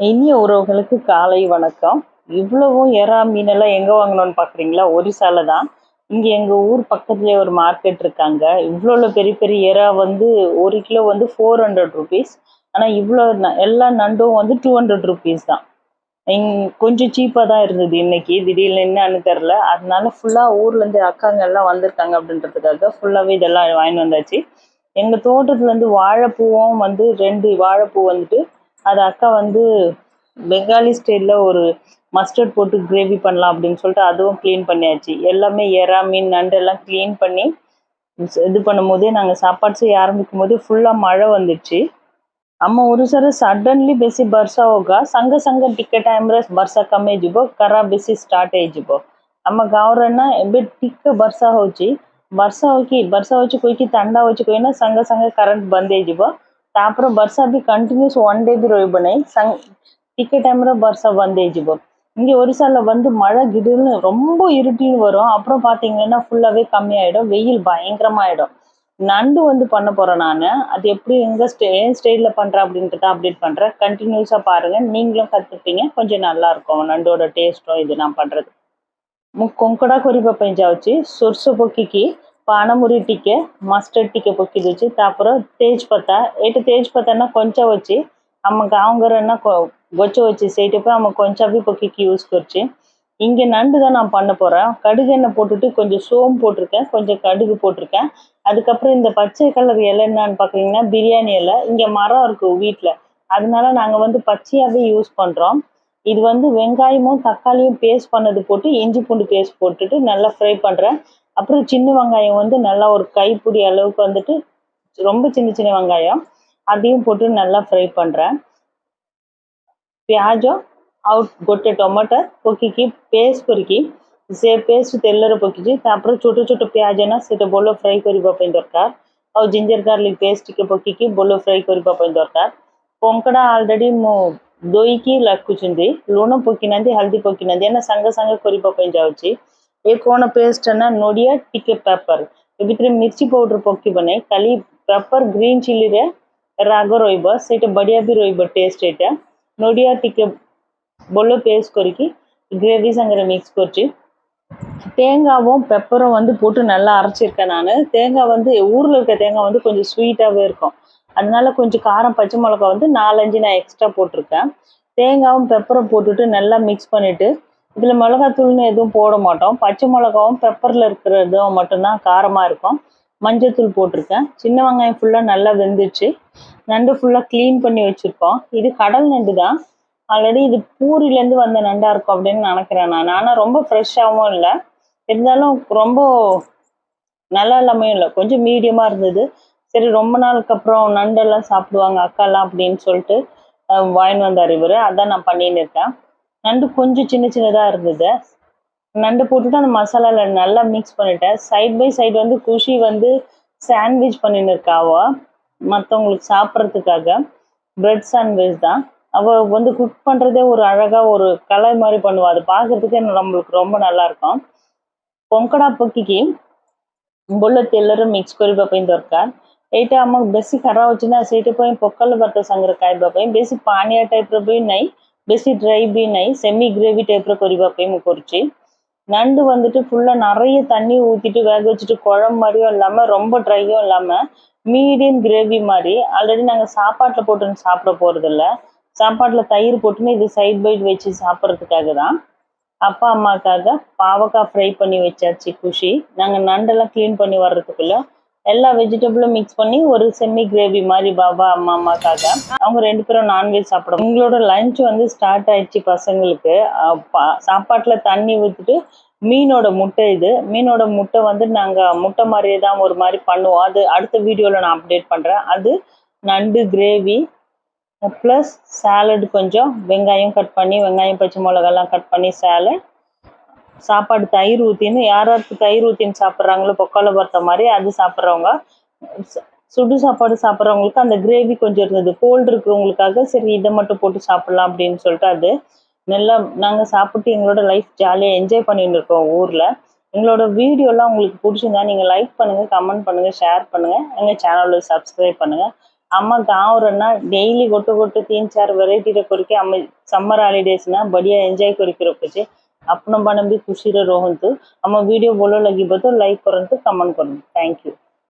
இனிய உறவுகளுக்கு காலை வணக்கம். இவ்வளவும் எறா மீனெல்லாம் எங்கே வாங்கணும்னு பார்க்குறீங்களா ஒரிசால தான். இங்கே எங்கள் ஊர் பக்கத்துலேயே ஒரு மார்க்கெட் இருக்காங்க. இவ்வளோ பெரிய பெரிய எறா வந்து ஒரு கிலோ வந்து ஃபோர் ஹண்ட்ரட் ருபீஸ் ஆனால் இவ்வளோ ந- எல்லா நண்டும் வந்து டூ ஹண்ட்ரட் ருபீஸ் தான். இங் கொஞ்சம் சீப்பாக தான் இருந்தது இன்னைக்கு. திடீர்னு என்னன்னு தெரில அதனால ஃபுல்லாக ஊர்லேருந்து அக்காங்க எல்லாம் வந்திருக்காங்க அப்படின்றதுக்காக ஃபுல்லாகவே இதெல்லாம் வாங்கிட்டு வந்தாச்சு. எங்கள் தோட்டத்துலேருந்து வாழைப்பூவும் வந்து ரெண்டு வாழைப்பூ வந்துட்டு அது அக்கா வந்து பெங்காலி ஸ்டைலில் ஒரு மஸ்டர்ட் போட்டு கிரேவி பண்ணலாம் அப்படின்னு சொல்லிட்டு அதுவும் க்ளீன் பண்ணியாச்சு எல்லாமே எறா மீன் நண்டு எல்லாம் க்ளீன் பண்ணி இது பண்ணும்போதே நாங்கள் சாப்பாடு செய்ய ஆரம்பிக்கும் போது ஃபுல்லாக மழை வந்துடுச்சு ଆମ ଓଡ଼ିଶାରେ ସଡନଲି ବେଶୀ ବର୍ଷା ହୋଗା ସାଙ୍ଗେ ସାଙ୍ଗେ ଟିକେ ଟାଇମ୍ରେ ବର୍ଷା କମିଯିବ ଖରା ବେଶୀ ଷ୍ଟାର୍ଟ ହେଇଯିବ ଆମ ଗାଁରେ ନା ଏବେ ଟିକେ ବର୍ଷା ହେଉଛି ବର୍ଷା ହୋଇକି ବର୍ଷା ହେଉଛି କହିକି ଥଣ୍ଡା ହେଉଛି କହିନା ସାଙ୍ଗେ ସାଙ୍ଗେ କରେଣ୍ଟ ବନ୍ଦ ହେଇଯିବ ତାପରେ ବର୍ଷା ବି କଣ୍ଟିନ୍ୟୁସ୍ ஒன் டே ବି ରହିବ ନାହିଁ ସାଙ୍ଗ ଟିକେ டைம்ல ବର୍ଷா ବନ୍ଦ ହେଇଯିବ இங்கே ஒரிசால வந்து மழை திடீர்னு ரொம்ப இருட்டின்னு வரும் அப்புறம் பார்த்தீங்கன்னா ஃபுல்லாகவே கம்மியாயிடும் வெயில் பயங்கரமாயிடும் நண்டு வந்து பண்ண போறேன் நான் அது எப்படி எங்க ஸ்டே என் ஸ்டைலில் பண்ணுறேன் அப்படின்றத அப்டேட் பண்ணுறேன் கண்டினியூஸாக பாருங்க நீங்களும் கற்றுப்பீங்க கொஞ்சம் நல்லா இருக்கும் நண்டோட டேஸ்ட்டும் இது நான் பண்ணுறது ମୁଁ କଙ୍କଡ଼ା କରିବା ପାଇଁ ଯାଉଛି పానమురి టికే మస్టర్డ్ టికే పొక్కి வச்சு తాపర తేజ్ పత్తా ఎటు తేజ్ పత్తాన కొంచెం వచ్చి అమ్మ గాంగరన్న கொச்சை வச்சு செய்யட்டப்போ நம்ம கொஞ்சம் அப்படியே பொக்கிக்கு யூஸ் குறிச்சு இங்கே நண்டு தான் நான் பண்ண போகிறேன் கடுகு எண்ணெய் போட்டுட்டு கொஞ்சம் சோம் போட்டிருக்கேன். கொஞ்சம் கடுகு போட்டிருக்கேன். அதுக்கப்புறம் இந்த பச்சை கலர் இலை என்னன்னு பார்க்குறீங்கன்னா பிரியாணி இலை. இங்கே மரம் இருக்குது வீட்டில் அதனால நாங்கள் வந்து பச்சையாகவே யூஸ் பண்ணுறோம் இது வந்து வெங்காயமும் தக்காளியும் பேஸ்ட் பண்ணது போட்டு இஞ்சி பூண்டு பேஸ்ட் போட்டுட்டு நல்லா ஃப்ரை பண்ணுறேன் அப்புறம் சின்ன வெங்காயம் வந்து நல்லா ஒரு கைப்பிடி அளவுக்கு வந்துட்டு ரொம்ப சின்ன சின்ன வெங்காயம் அதையும் போட்டு நல்லா ஃப்ரை பண்ணுறேன் ପିଆଜ ଆଉ ଗୋଟେ ଟମାଟର ପକେଇକି ପେଷ୍ଟ କରିକି ସେ ପେଷ୍ଟ ତେଲରେ ପକେଇଛି ତାପରେ ଛୋଟ ଛୋଟ ପିଆଜ ନା ସେଇଟା ଭଲ ଫ୍ରାଏ କରିବା ପାଇଁ ଦରକାର ଆଉ ଜିଞ୍ଜର ଗାର୍ଲିକ ପେଷ୍ଟ ଟିକେ ପକେଇକି ଭଲ ଫ୍ରାଏ କରିବା ପାଇଁ ଦରକାର କଙ୍କଡ଼ା ଅଲରେଡ଼ି ମୁଁ ଧୋଇକି ରଖୁଛନ୍ତି ଲୁଣ ପକେଇନାହାନ୍ତି ହଳଦୀ ପକେଇନାହାନ୍ତି ଏନା ସାଙ୍ଗେ ସାଙ୍ଗେ କରିବା ପାଇଁ ଯାଉଛି ఏకోణ పేస్ట్ நொடியா నొడియా టికే పెప్పర్ மிர்ச்சி ମିର୍ଚି ପାଉଡର ପକିବନି ଖାଲି ପ୍ରପର୍ ଗ୍ରୀନ୍ ଚିଲିରେ ରାଗ ରହିବ ସେଇଟା ବଢ଼ିଆ ବି ରହିବ ଟେଷ୍ଟ ଏଇଟା ନଡ଼ିଆ ଟିକେ ବୋଲ ପେଷ୍ଟ କରିକି கிரேவி சங்கரை மிக்ஸ் போச்சு தேங்காவும் பெப்பரும் வந்து போட்டு நல்லா அரைச்சிருக்கேன் நான். தேங்காய் வந்து ஊரில் இருக்க தேங்காய் வந்து கொஞ்சம் ஸ்வீட்டாகவே இருக்கும். அதனால கொஞ்சம் காரம் பச்சை மிளகா வந்து நாலஞ்சு நான் எக்ஸ்ட்ரா போட்டிருக்கேன். தேங்காவும் பெப்பரும் போட்டுட்டு நல்லா மிக்ஸ் பண்ணிவிட்டு இதில் மிளகாத்தூள்னு எதுவும் போட மாட்டோம். பச்சை மிளகாவும் பெப்பரில் இருக்கிறதும் மட்டும்தான் காரமாக இருக்கும். மஞ்சத்தூள் போட்டிருக்கேன். சின்ன வெங்காயம் ஃபுல்லாக நல்லா வெந்துச்சு. நண்டு ஃபுல்லாக க்ளீன் பண்ணி வச்சுருக்கோம். இது கடல் நண்டு தான் ஆல்ரெடி இது பூரிலேருந்து வந்த நண்டாக இருக்கும் அப்படின்னு நினைக்கிறேன் நான். ஆனால் ரொம்ப ஃப்ரெஷ்ஷாகவும் இல்லை. இருந்தாலும் ரொம்ப நல்லா இல்லாமையும் இல்லை. கொஞ்சம் மீடியமாக இருந்தது. சரி ரொம்ப நாளுக்கு அப்புறம் நண்டெல்லாம் சாப்பிடுவாங்க அக்காலாம் அப்படின்னு சொல்லிட்டு வாயின் வந்தார் இவர். அதான் நான் பண்ணின்னு இருக்கேன். நண்டு கொஞ்சம் சின்ன சின்னதாக இருந்தது. நண்டு போட்டுட்டு அந்த மசாலாவில் நல்லா மிக்ஸ் பண்ணிட்டேன். சைட் பை சைடு வந்து குஷி வந்து சாண்ட்விச் பண்ணின்னு இருக்காவோ மற்றவங்களுக்கு சாப்பிட்றதுக்காக. பிரெட் சாண்ட்விச் தான். அவள் வந்து குக் பண்ணுறதே ஒரு அழகாக ஒரு கலை மாதிரி பண்ணுவாள் அது பார்க்குறதுக்கே நம்மளுக்கு ரொம்ப நல்லாயிருக்கும். பொங்கடா பொக்கிக்கு బొల్ల తెల్లరు மிக்ஸ் కొరి బాపై దొరకార్ ఎయిట అమ్మకు బెసి ఖరా வச்சுன்னா சீட்டு போய் పొక్కలు భర్త సంగర காய் బాపై బెసి పానీయ டைப்பில் போய் நை ବେଶୀ ட்ரை ବି ନାହିଁ செமி கிரேவி டைப்ல କରିବା ପାଇଁ ମୁଁ କରୁଛି நண்டு வந்துட்டு ஃபுல்லாக நிறைய தண்ணி ஊற்றிட்டு வேக வச்சுட்டு குழம்பு மாதிரியும் இல்லாமல் ரொம்ப ட்ரையும் இல்லாமல் மீடியம் கிரேவி மாதிரி ஆல்ரெடி நாங்கள் சாப்பாட்டில் போட்டு சாப்பிட போகிறதில்ல சாப்பாட்டில் தயிர் போட்டுன்னு இது சைட் பைட் வச்சு சாப்பிட்றதுக்காக தான் அப்பா அம்மாக்காக பாவக்காய் ஃப்ரை பண்ணி வச்சாச்சு குஷி நாங்கள் நண்டெல்லாம் க்ளீன் பண்ணி வர்றதுக்குள்ள எல்லா வெஜிடபிளும் மிக்ஸ் பண்ணி ஒரு செம்மி கிரேவி மாதிரி பாபா அம்மா அம்மாக்காக. அவங்க ரெண்டு பேரும் நான்வெஜ் சாப்பிடும். உங்களோட லஞ்ச் வந்து ஸ்டார்ட் ஆயிடுச்சு பசங்களுக்கு. சாப்பாட்டில் தண்ணி ஊற்றிட்டு மீனோட முட்டை இது. மீனோட முட்டை வந்து நாங்கள் முட்டை மாதிரியே தான் ஒரு மாதிரி பண்ணுவோம். அது அடுத்த வீடியோவில் நான் அப்டேட் பண்ணுறேன் அது நண்டு கிரேவி ப்ளஸ் சாலட் கொஞ்சம் வெங்காயம் கட் பண்ணி வெங்காயம் பச்சை மிளகாலாம் கட் பண்ணி சாலட் சாப்பாடு தயிர் ஊற்றின்னு யார் யாருக்கு தயிர் ஊற்றின்னு சாப்பிட்றாங்களோ பொக்கால பார்த்த மாதிரி அது சாப்பிட்றவங்க. சுடு சாப்பாடு சாப்பிட்றவங்களுக்கு அந்த கிரேவி கொஞ்சம் இருந்தது. கோல்டு இருக்கிறவங்களுக்காக சரி இதை மட்டும் போட்டு சாப்பிட்லாம் அப்படின்னு சொல்லிட்டு அது நல்லா நாங்கள் சாப்பிட்டு எங்களோட லைஃப் ஜாலியாக என்ஜாய் பண்ணிட்டு இருக்கோம் ஊரில். எங்களோட வீடியோலாம் உங்களுக்கு பிடிச்சிருந்தா நீங்கள் லைக் பண்ணுங்கள் கமெண்ட் பண்ணுங்கள் ஷேர் பண்ணுங்கள் எங்கள் சேனலில் சப்ஸ்கிரைப் பண்ணுங்கள் அம்மா காவுறன்னா டெய்லி கொட்டு கொட்டு தீன் சார் வெரைட்டியில் குறிக்க அம்மா சம்மர் ஹாலிடேஸ்னால் படியாக என்ஜாய் குறிக்கிறப்பச்சு ଆପଣମାନେ ବି ଖୁସିରେ ରୁହନ୍ତୁ ଆମ ଭିଡ଼ିଓ ଭଲ ଲାଗିବ ତ ଲାଇକ୍ କରନ୍ତୁ କମେଣ୍ଟ କରନ୍ତୁ ଥ୍ୟାଙ୍କ ୟୁ